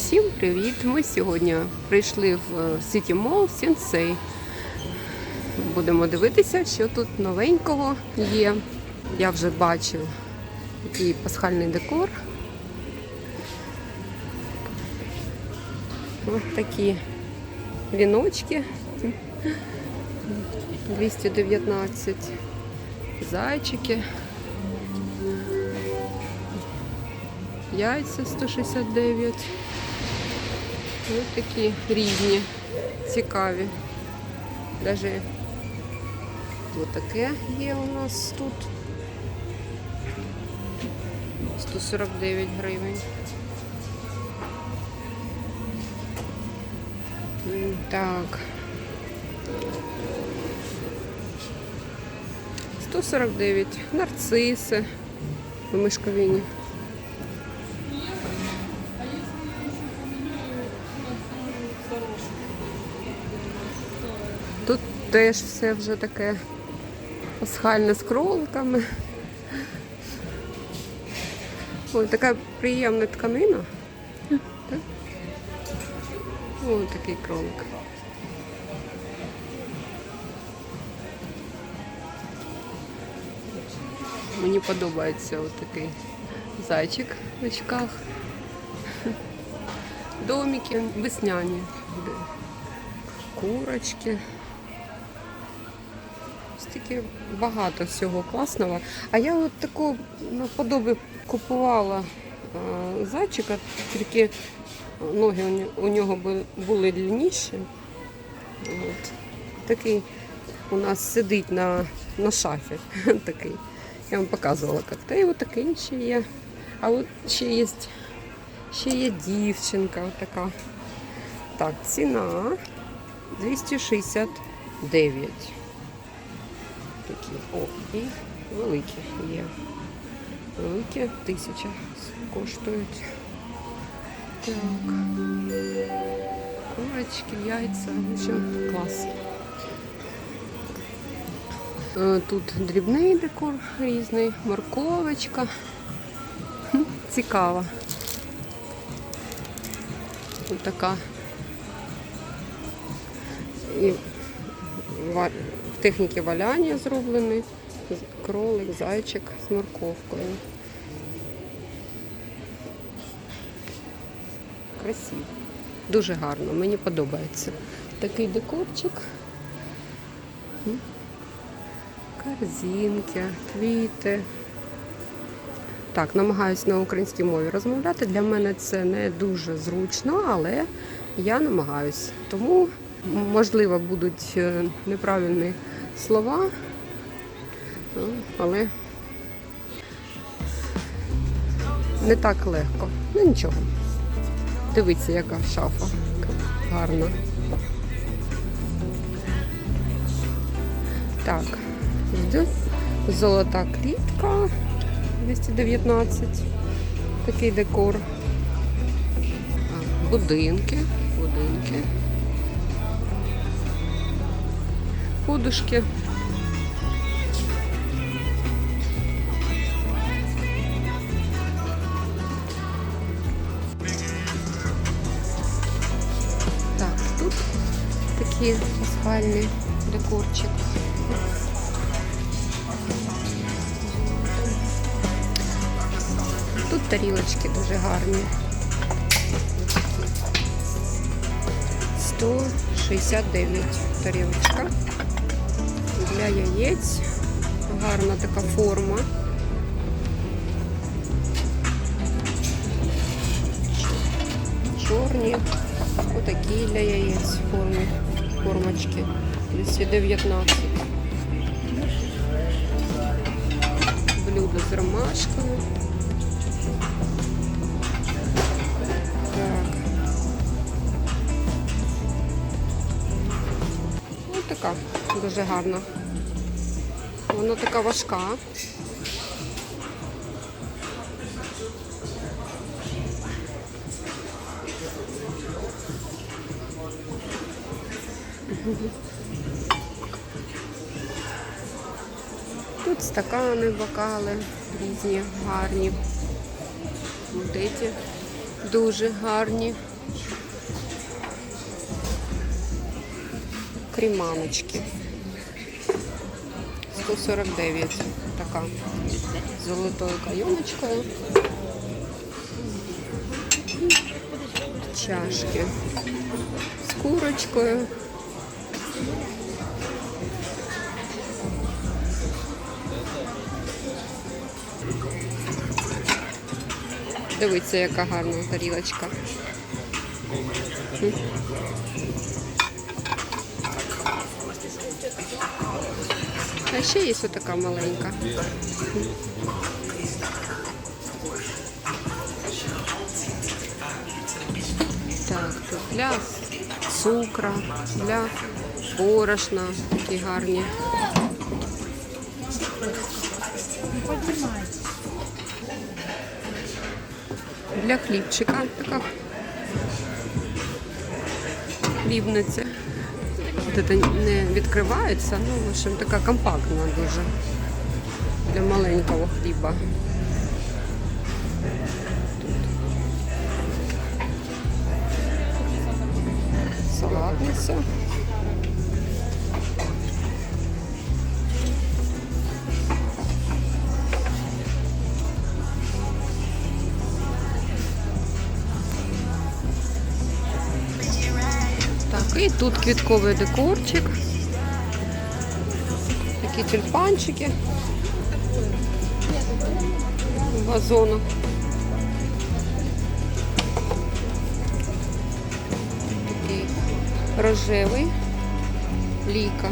Усім привіт! Ми сьогодні прийшли в е, City Mall Sensei. Будемо дивитися, що тут новенького є. Я вже бачу такий пасхальний декор. Ось такі віночки. 219 зайчики. Яйця 169. Ось такі різні, цікаві. Даже таке є у нас тут. 149 гривень. Так. 149. Нарциси в мишковині. Теж все вже таке пасхальне з кроликами. Ой, така приємна тканина. Так? Ось такий кролик. Мені подобається ось такий зайчик в очках. Домики весняні. Курочки. Стільки багато всього класного. А я от таку наподоби купувала е, зайчика, тільки ноги у нього були длинніші. От. Такий у нас сидить на, на шафі. такий. Я вам показувала як. Та й от такий ще є. А от ще є, ще є дівчинка така. Так, ціна 269. Такі. О, і великі є. Великі тисяча коштують. Так. Курочки, яйця. В общем, клас. Е, Тут дрібний декор різний, морковочка. Цікава. Ось така. І техніці валяння зроблений. Кролик, зайчик з морковкою. Красиво. Дуже гарно, мені подобається. Такий декорчик. Корзинки, квіти. Так, намагаюся на українській мові розмовляти. Для мене це не дуже зручно, але я намагаюсь. Тому, можливо, будуть е, неправильні слова, ну, але не так легко. Ну нічого. Дивіться, яка шафа гарна. Так. Золота клітка 219. Такий декор. Будинки, будинки. Подушки. Так, тут такий пасхальний декорчик. Тут тарілочки дуже гарні. 169 тарілочка. Для яєць. Гарна така форма. Чорні. Отакі для яєць форми. Формочки. 219. Блюдо з ромашками. Так. Ось така дуже гарна. Вона така важка. Тут стакани, бокали різні, гарні. Эти Дуже гарні. Кріманочки. 149 така з золотою кайоночкою. Чашки з курочкою. Дивіться, яка гарна тарілочка. Ще є така маленька. Так, тут для цукра, для борошна такі гарні. Для хлібчика така хлібниця. Це не відкривається, ну, в общем, така компактна дуже для маленького хліба. Тут салатниця. І тут квітковий декорчик. Такі тюльпанчики. В. Такий рожевий. Ліка.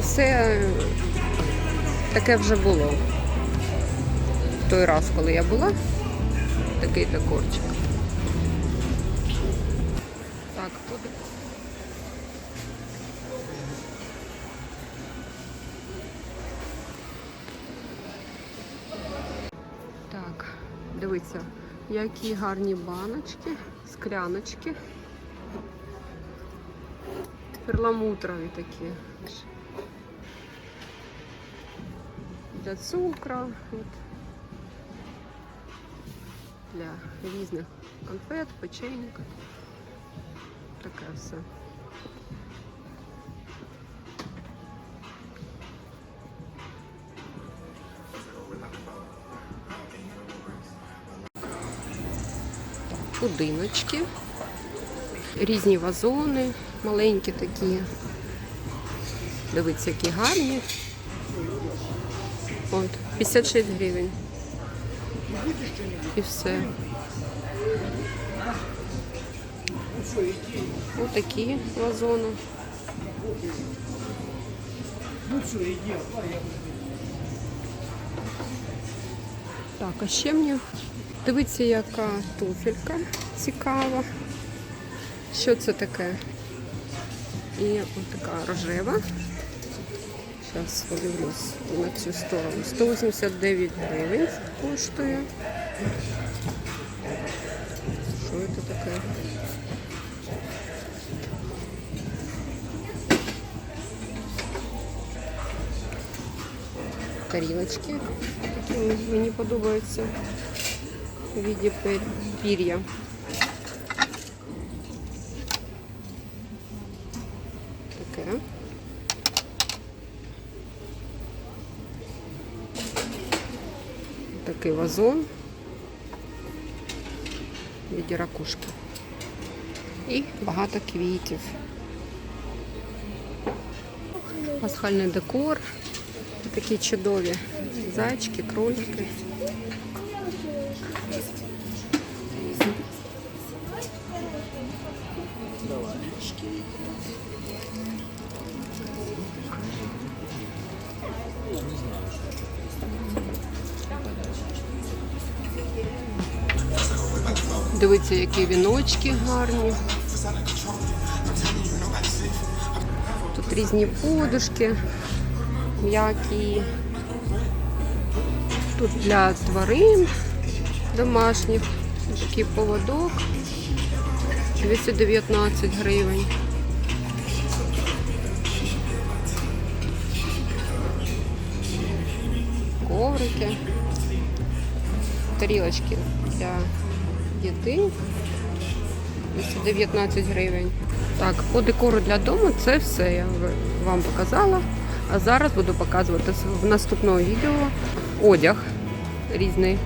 Все е, таке вже було. В той раз, коли я була, такий декорчик. Так, тут. Так, дивіться, які гарні баночки, скляночки. Перламутрові такі. Для цукру, от. для різних конфет, печеньок. Таке все. Будиночки, різні вазони, маленькі такі. Дивіться, які гарні. От, 56 гривень. І все. Ось такі вазони. Так, а ще мені дивіться, яка туфелька цікава. Що це таке? І така рожева. Зараз подивлюсь на цю сторону. 189 гривень коштує. Що це таке? тарілочки. Такі мені подобаються в віді пір'я. Таке. Такий вазон в віді ракушки. І багато квітів. Пасхальний декор. Такі чудові зайчики, кролики. Дивіться, які віночки гарні. Тут різні подушки м'які. Тут для тварин домашніх. Такий поводок. 219 гривень. Коврики. тарілочки для дітей. 219 гривень. Так, по декору для дому це все я вам показала. А зараз буду показувати в наступному відео одяг різний